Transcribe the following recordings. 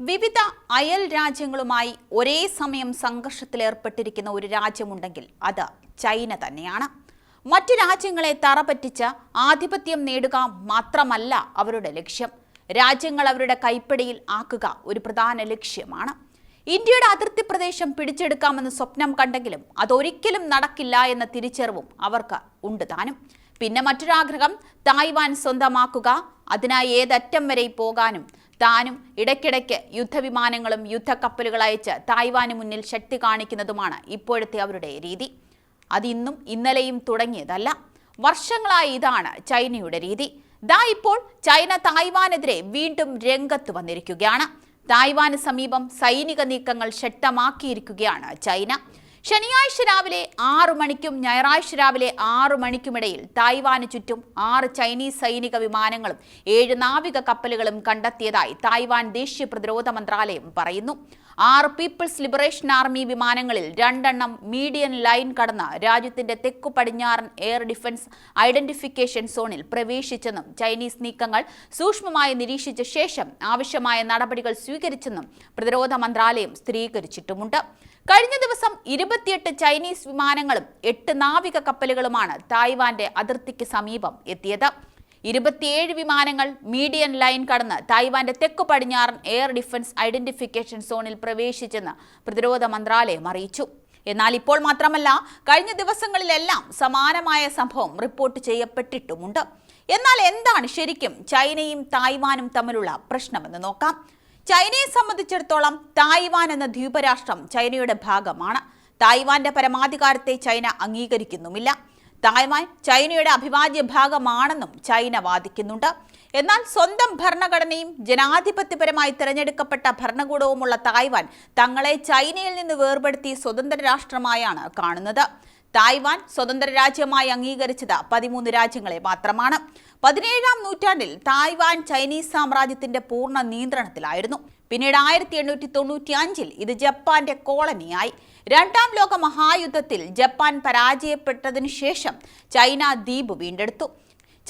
വിവിധ അയൽ രാജ്യങ്ങളുമായി ഒരേ സമയം സംഘർഷത്തിലേർപ്പെട്ടിരിക്കുന്ന ഒരു രാജ്യമുണ്ടെങ്കിൽ അത് ചൈന തന്നെയാണ്. മറ്റ് രാജ്യങ്ങളെ തറപറ്റിച്ച് ആധിപത്യം നേടുക മാത്രമല്ല അവരുടെ ലക്ഷ്യം. രാജ്യങ്ങൾ അവരുടെ കൈപ്പിടിയിൽ ആക്കുക ഒരു പ്രധാന ലക്ഷ്യമാണ്. ഇന്ത്യയുടെ അതിർത്തി പ്രദേശം പിടിച്ചെടുക്കാമെന്ന് സ്വപ്നം കണ്ടെങ്കിലും അതൊരിക്കലും നടക്കില്ല എന്ന തിരിച്ചറിവും അവർക്ക് ഉണ്ട് താനും. പിന്നെ മറ്റൊരാഗ്രഹം തായ്വാൻ സ്വന്തമാക്കുക അതിനായി ഏതറ്റം വരെ പോകാനും താനും ഇടയ്ക്കിടയ്ക്ക് യുദ്ധവിമാനങ്ങളും യുദ്ധക്കപ്പലുകൾ അയച്ച് തായ്വാന് മുന്നിൽ ശക്തി കാണിക്കുന്നതുമാണ് ഇപ്പോഴത്തെ അവരുടെ രീതി. അതിന്നും ഇന്നലെയും തുടങ്ങിയതല്ല. വർഷങ്ങളായി ഇതാണ് ചൈനയുടെ രീതി. ദാ ഇപ്പോൾ ചൈന തായ്വാനെതിരെ വീണ്ടും രംഗത്ത് വന്നിരിക്കുകയാണ്. തായ്വാന് സമീപം സൈനിക നീക്കങ്ങൾ ശക്തമാക്കിയിരിക്കുകയാണ് ചൈന. ശനിയാഴ്ച രാവിലെ ആറു മണിക്കും ഞായറാഴ്ച രാവിലെ ആറു മണിക്കുമിടയിൽ തായ്വാന് ചുറ്റും ആറ് ചൈനീസ് സൈനിക വിമാനങ്ങളും ഏഴ് നാവിക കപ്പലുകളും കണ്ടെത്തിയതായി തായ്വാൻ ദേശീയ പ്രതിരോധ മന്ത്രാലയം പറയുന്നു. ആറ് പീപ്പിൾസ് ലിബറേഷൻ ആർമി വിമാനങ്ങളിൽ രണ്ടെണ്ണം മീഡിയൻ ലൈൻ കടന്ന് രാജ്യത്തിന്റെ തെക്കു പടിഞ്ഞാറൻ എയർ ഡിഫൻസ് ഐഡന്റിഫിക്കേഷൻ സോണിൽ പ്രവേശിച്ചെന്നും ചൈനീസ് നീക്കങ്ങൾ സൂക്ഷ്മമായി നിരീക്ഷിച്ച ശേഷം ആവശ്യമായ നടപടികൾ സ്വീകരിച്ചെന്നും പ്രതിരോധ മന്ത്രാലയം സ്ഥിരീകരിച്ചിട്ടുമുണ്ട്. കഴിഞ്ഞ ദിവസം ഇരുപത്തിയെട്ട് ചൈനീസ് വിമാനങ്ങളും എട്ട് നാവിക കപ്പലുകളുമാണ് തായ്വാന്റെ അതിർത്തിക്ക് സമീപം എത്തിയത്. ഇരുപത്തിയേഴ് വിമാനങ്ങൾ മീഡിയൻ ലൈൻ കടന്ന് തായ്വാന്റെ തെക്കു പടിഞ്ഞാറൻ എയർ ഡിഫൻസ് ഐഡന്റിഫിക്കേഷൻ സോണിൽ പ്രവേശിച്ചെന്ന് പ്രതിരോധ മന്ത്രാലയം അറിയിച്ചു. എന്നാൽ ഇപ്പോൾ മാത്രമല്ല കഴിഞ്ഞ ദിവസങ്ങളിലെല്ലാം സമാനമായ സംഭവം റിപ്പോർട്ട് ചെയ്യപ്പെട്ടിട്ടുമുണ്ട്. എന്നാൽ എന്താണ് ശരിക്കും ചൈനയും തായ്വാനും തമ്മിലുള്ള പ്രശ്നമെന്ന് നോക്കാം. ചൈനയെ സംബന്ധിച്ചിടത്തോളം തായ്വാൻ എന്ന ദ്വീപരാഷ്ട്രം ചൈനയുടെ ഭാഗമാണ്. തായ്വാന്റെ പരമാധികാരത്തെ ചൈന അംഗീകരിക്കുന്നുമില്ല. തായ്വാൻ ചൈനയുടെ അഭിവാജ്യ ഭാഗമാണെന്നും ചൈന വാദിക്കുന്നുണ്ട്. എന്നാൽ സ്വന്തം ഭരണഘടനയും ജനാധിപത്യപരമായി തിരഞ്ഞെടുക്കപ്പെട്ട ഭരണകൂടവുമുള്ള തായ്വാൻ തങ്ങളെ ചൈനയിൽ നിന്ന് വേർപെടുത്തി സ്വതന്ത്ര രാഷ്ട്രമായാണ് കാണുന്നത്. തായ്വാൻ സ്വതന്ത്ര രാജ്യമായി അംഗീകരിച്ചത് പതിമൂന്ന് രാജ്യങ്ങളെ മാത്രമാണ്. പതിനേഴാം നൂറ്റാണ്ടിൽ തായ്വാൻ ചൈനീസ് സാമ്രാജ്യത്തിന്റെ പൂർണ നിയന്ത്രണത്തിലായിരുന്നു. പിന്നീട് ആയിരത്തി എണ്ണൂറ്റി തൊണ്ണൂറ്റി അഞ്ചിൽ ഇത് ജപ്പാന്റെ കോളനിയായി. രണ്ടാം ലോക മഹായുദ്ധത്തിൽ ജപ്പാൻ പരാജയപ്പെട്ടതിനു ശേഷം ചൈന ദ്വീപ് വീണ്ടെടുത്തു.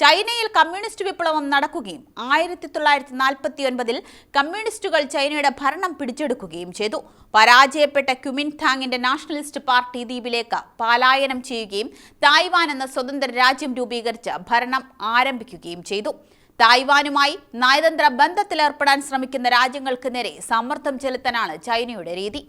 ചൈനയിൽ കമ്മ്യൂണിസ്റ്റ് വിപ്ലവം നടക്കുകയും ആയിരത്തി തൊള്ളായിരത്തി നാൽപ്പത്തി ഒൻപതിൽ കമ്മ്യൂണിസ്റ്റുകൾ ചൈനയുടെ ഭരണം പിടിച്ചെടുക്കുകയും ചെയ്തു. പരാജയപ്പെട്ട ക്യുമിൻ താങ്ങിന്റെ നാഷണലിസ്റ്റ് പാർട്ടി ദ്വീപിലേക്ക് പലായനം ചെയ്യുകയും തായ്വാൻ എന്ന സ്വതന്ത്ര രാജ്യം രൂപീകരിച്ച് ഭരണം ആരംഭിക്കുകയും ചെയ്തു. തായ്വാനുമായി നയതന്ത്ര ബന്ധത്തിലേർപ്പെടാൻ ശ്രമിക്കുന്ന രാജ്യങ്ങൾക്ക് നേരെ സമ്മർദ്ദം ചെലുത്താനാണ് ചൈനയുടെ രീതി.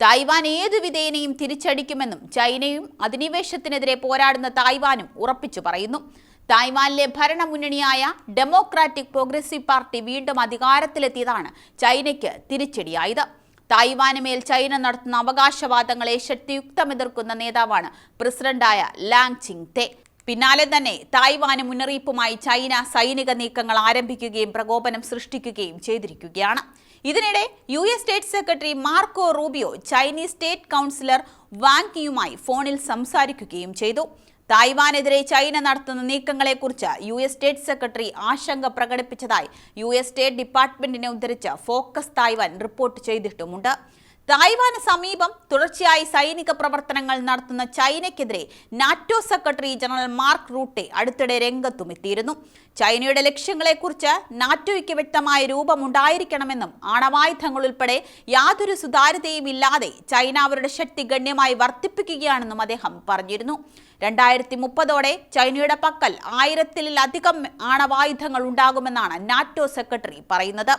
തായ്വാൻ ഏതു വിധേനയും തിരിച്ചടിക്കുമെന്നും ചൈനയും അധിനിവേശത്തിനെതിരെ പോരാടുന്ന തായ്വാനും ഉറപ്പിച്ചു പറയുന്നു. തായ്വാനിലെ ഭരണമുന്നണിയായ ഡെമോക്രാറ്റിക് പ്രോഗ്രസീവ് പാർട്ടി വീണ്ടും അധികാരത്തിലെത്തിയതാണ് ചൈനയ്ക്ക് തിരിച്ചടിയായത്. തായ്വാന് മേൽ ചൈന നടത്തുന്ന അവകാശവാദങ്ങളെ ശക്തിയുക്തം എതിർക്കുന്ന നേതാവാണ് പ്രസിഡന്റായ ലാങ് ചിങ് തേ പിന്നാലെ തന്നെ തായ്വാന് മുന്നറിയിപ്പുമായി ചൈന സൈനിക നീക്കങ്ങൾ ആരംഭിക്കുകയും പ്രകോപനം സൃഷ്ടിക്കുകയും ചെയ്തിരിക്കുകയാണ്. ഇതിനിടെ U S state secretary Marco Rubio Chinese state councillor വാങ്കിയുമായി ഫോണിൽ സംസാരിക്കുകയും ചെയ്തു. തായ്വാനെതിരെ ചൈന നടത്തുന്ന നീക്കങ്ങളെക്കുറിച്ച് യു എസ് സ്റ്റേറ്റ് സെക്രട്ടറി ആശങ്ക പ്രകടിപ്പിച്ചതായി യു എസ് സ്റ്റേറ്റ് ഡിപ്പാർട്ട്മെന്റിനെ ഉദ്ധരിച്ച് ഫോക്കസ് തായ്വാൻ റിപ്പോർട്ട് ചെയ്തിട്ടുമുണ്ട്. തായ്വാന് സമീപം തുടർച്ചയായി സൈനിക പ്രവർത്തനങ്ങൾ നടത്തുന്ന ചൈനയ്ക്കെതിരെ NATO secretary general Mark Rutte അടുത്തിടെ രംഗത്തുമെത്തിയിരുന്നു. ചൈനയുടെ ലക്ഷ്യങ്ങളെക്കുറിച്ച് നാറ്റോയ്ക്ക് വ്യക്തമായ രൂപമുണ്ടായിരിക്കണമെന്നും ആണവായുധങ്ങൾ ഉൾപ്പെടെ യാതൊരു സുതാര്യതയും ഇല്ലാതെ ചൈന അവരുടെ ശക്തി ഗണ്യമായി വർദ്ധിപ്പിക്കുകയാണെന്നും അദ്ദേഹം പറഞ്ഞിരുന്നു. രണ്ടായിരത്തി മുപ്പതോടെ ചൈനയുടെ പക്കൽ ആയിരത്തിലധികം ആണവായുധങ്ങൾ ഉണ്ടാകുമെന്നാണ് നാറ്റോ സെക്രട്ടറി പറയുന്നത്.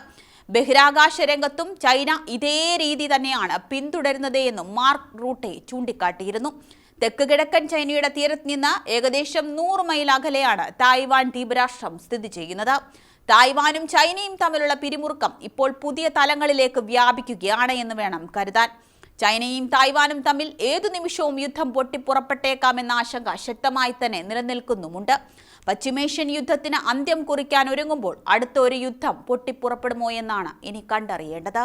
ബഹിരാകാശ രംഗത്തും ചൈന ഇതേ രീതി തന്നെയാണ് പിന്തുടരുന്നത് എന്നും മാർക്ക് റൂട്ടെ ചൂണ്ടിക്കാട്ടിയിരുന്നു. തെക്ക് കിഴക്കൻ ചൈനയുടെ തീരത്ത് നിന്ന് ഏകദേശം നൂറ് മൈൽ അകലെയാണ് തായ്വാൻ ദ്വീപരാഷ്ട്രം സ്ഥിതി ചെയ്യുന്നത്. തായ്വാനും ചൈനയും തമ്മിലുള്ള പിരിമുറുക്കം ഇപ്പോൾ പുതിയ തലങ്ങളിലേക്ക് വ്യാപിക്കുകയാണ് എന്ന് വേണം കരുതാൻ. ചൈനയും തായ്വാനും തമ്മിൽ ഏതു നിമിഷവും യുദ്ധം പൊട്ടിപ്പുറപ്പെട്ടേക്കാമെന്ന ആശങ്ക ശക്തമായി തന്നെ നിലനിൽക്കുന്നുമുണ്ട്. പശ്ചിമേഷ്യൻ യുദ്ധത്തിന് അന്ത്യം കുറിക്കാൻ ഒരുങ്ങുമ്പോൾ അടുത്ത ഒരു യുദ്ധം പൊട്ടിപ്പുറപ്പെടുമോ എന്നാണ് ഇനി കണ്ടറിയേണ്ടത്.